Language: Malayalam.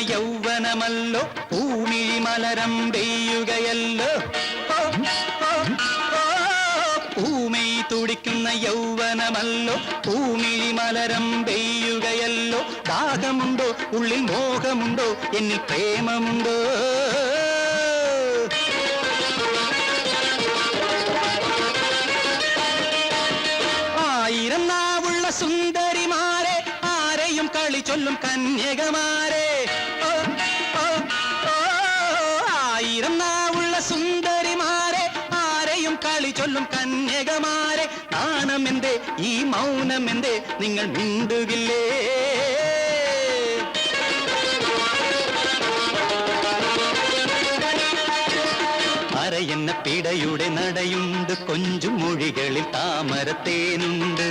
യൗവനമല്ലോ പൂമിഴി മലരം പെയ്യുകയല്ലോ. ഓ, ഓ, ഓ, പൂമൈ തുടിക്കുന്ന യൗവനമല്ലോ പൂമിഴി മലരം പെയ്യുകയല്ലോ. ദാഹമുണ്ടോ? ഉള്ളിൽ മോഹമുണ്ടോ? എന്നിൽ പ്രേമമുണ്ടോ? ആയിരം നാവുള്ള സുന്ദരിമാരെ ആരെയും കളി ചൊല്ലും കന്യകമാരെ. കളി ചൊല്ലും കന്യകമാരെ നാണമെന്തേ ഈ മൗനമെന്തേ നിങ്ങൾ മിണ്ടുകില്ലേ എന്ന പിടയുടെ നടയുണ്ട് കൊഞ്ചു മൊഴികളിൽ താമരത്തേനുണ്ട്.